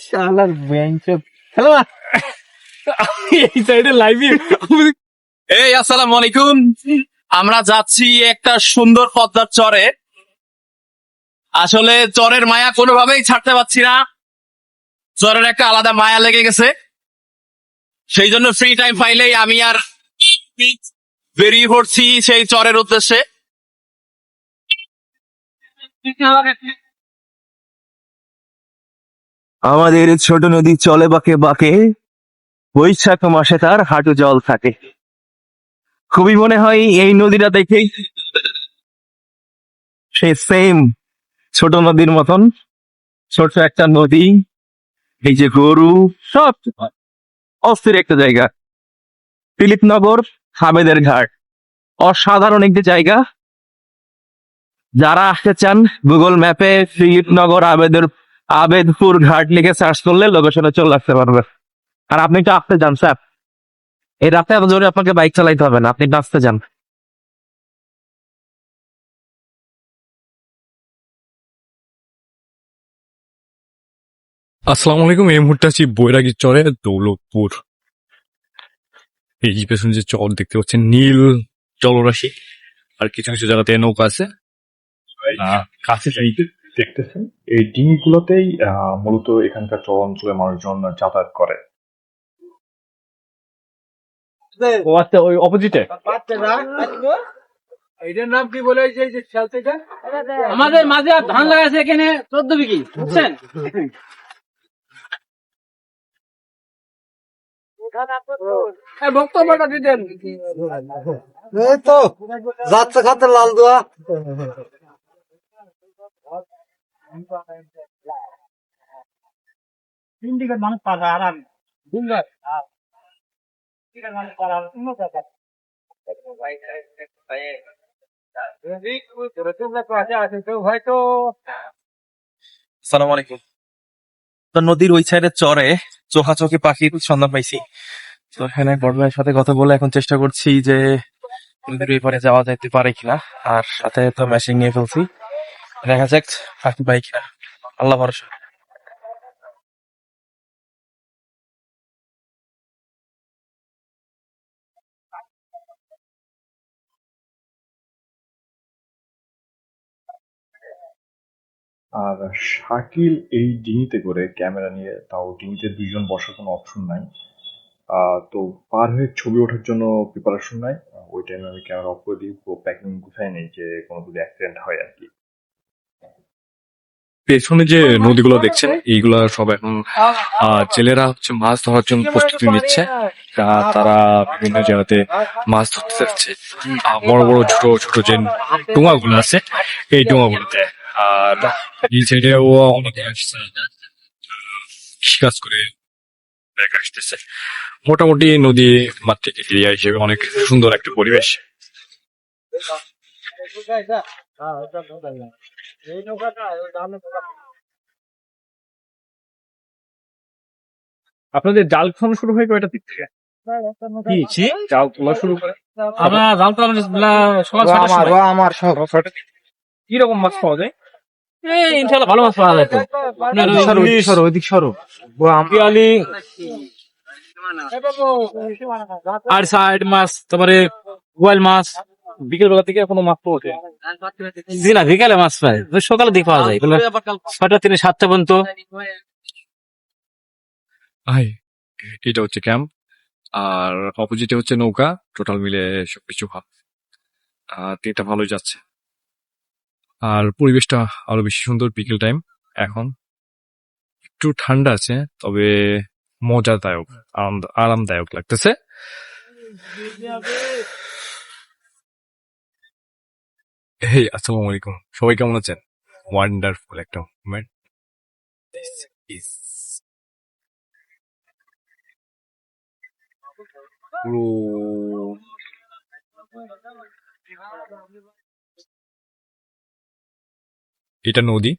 শালার bank hello এই সাইডে লাইভে এই আসসালামু আলাইকুম। আমরা যাচ্ছি একটা সুন্দর পদ্মার চরে। আসলে চরের মায়া কোনোভাবেই ছাড়তে পারছি না। চরের একটা আলাদা মায়া লেগে গেছে। সেই জন্য ফ্রি টাইম পাইলেই আমি আর বেরিয়ে পড়ছি সেই চরের উদ্দেশ্যে। আমাদের ছোট নদী চলে বাঁকে বাঁকে, বৈশাখ মাসে তার হাঁটু জল থাকে। খুবই মনে হয় এই নদীটা দেখেই সে সেম ছোট নদীর মতন, ছোট একটা নদী, এই যে গরু, সব অস্থির একটা জায়গা। ফিলিপনগর হামেদের ঘাট। অসাধারণ একটি জায়গা। যারা আসতে চান গুগল ম্যাপে দিলীপনগর আবেদের আবেদপুর ঘাট লিখে সার্চ করলে লোকেশনে চলে আসতে পারবে। আর আপনি তো আসতে যান স্যার এই রাতে এত জোরে আপনাকে বাইক চালাইতে হবে না, আপনি নাচতে যান আসসালামু আলাইকুম, এই মুহূর্তে আছি বৈরাগীর চরে, দৌলতপুর। এই পেছনে যে চর দেখতে পাচ্ছেন, নীল জলরাশি। আর কিছু কিছু জায়গাতে নৌকা আছে। কাছে দেখতেছেন এই ডিঙিগুলোতেই মূলত এখানকার চর অঞ্চলের মানুষজন যাতায়াত করে। ও আচ্ছা ওই অপোজিটে এটার নাম কি বলে যে যে আমাদের মাঝে আর ধান লাগাইছে এখানে চোদ্দ বিঘি বুঝছেন? এই বক্তব্যটা দিতেন। এই তো যাচ্ছে খাতে লাল দোয়া। তিন দিকের মানুষ পাবে আরাম মানুষ পাবে উন্নত সালাম আলাইকুম তো নদীর ওই সাইডে চরে চোখাচোখি পাখির সন্ধান পাইছি। তো এখানে বড় ভাইয়ের সাথে কথা বলে এখন চেষ্টা করছি যে নদীর ওই পারে যাওয়া যাইতে পারে কিনা। আর সাথে তো মেশিন নিয়ে ফেলছি। দেখা যাক পাখি পাই আল্লাহ ভরসা। আর শাকিল এই ডিঙিতে করে ক্যামেরা নিয়ে, তাও ডিঙিতে দুইজন বসার কোনো অপশন নাই। তো পার হয়ে ছবি ওঠার জন্য প্রিপারেশন নাই। ওই টাইমে আমি ক্যামেরা অফ করে দিই প্যাকিং গুছাই নেই যে কোনো যদি অ্যাক্সিডেন্ট হয় আর কি। পেছনে যে নদীগুলো দেখছেন এইগুলা সব এখন জেলেরা হচ্ছে মাছ ধরার জন্য প্রস্তুতি নিচ্ছে। তারা বিভিন্ন জায়গাতে মাছ ধরতে যাচ্ছে। বড় বড় ছোট ছোট যে ডোঙাগুলো আছে এই ডোঙাগুলোতে। আর এই অনেকে আসছে কাজ করে আসতেছে। মোটামুটি নদী মাতৃক এরিয়া হিসেবে অনেক সুন্দর একটা পরিবেশ। এই নৌকাটা ওই ডানে আপনাদের জাল খানো শুরু হয়ে কয়টা দিক থেকে? কি জাল তোলা শুরু করে? আমরা জাল তো সকাল আমার আমার কি রকম মাছ পাওয়া যায়? এই ভালো মাছ পাওয়া যায় তো। আপনার ওই সরো ওইদিক সরো ওইদিক সরো। ও আর সাইড মাছ তারপরে গোয়াল মাছ। বিকেল বেলা থেকে কোনো মাছ পাওয়া যায় জি না বিকালে মাছ পায়। সকালে দিকে পাওয়া যায়। ছয়টা থেকে সাতটা পর্যন্ত। হাই এটা হচ্ছে ক্যাম্প আর অপোজিটে হচ্ছে নৌকা। টোটাল মিলে সবকিছু ভালো আর দিনটা ভালোই যাচ্ছে। আর পরিবেশটা আরও বেশি সুন্দর বিকেল টাইম এখন একটু ঠান্ডা আছে তবে মজাদায়ক আরাম- আরামদায়ক লাগতেছে। হেই আসসালামু আলাইকুম। সবাই কেমন আছেন? ওয়ান্ডারফুল একটা মোমেন্ট দিস ইজ পুরো এটা নদী।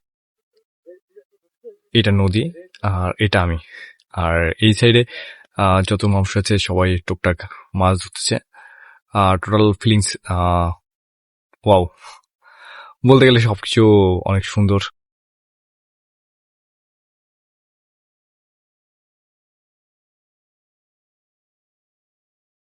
এটা নদী আর এটা আমি। আর এই সাইডে যত মানুষ আছে সবাই টুকটাক মাছ ধরতেছে। আর টোটাল ফিলিংস ওয়াও বলতে গেলে সবকিছু অনেক সুন্দর।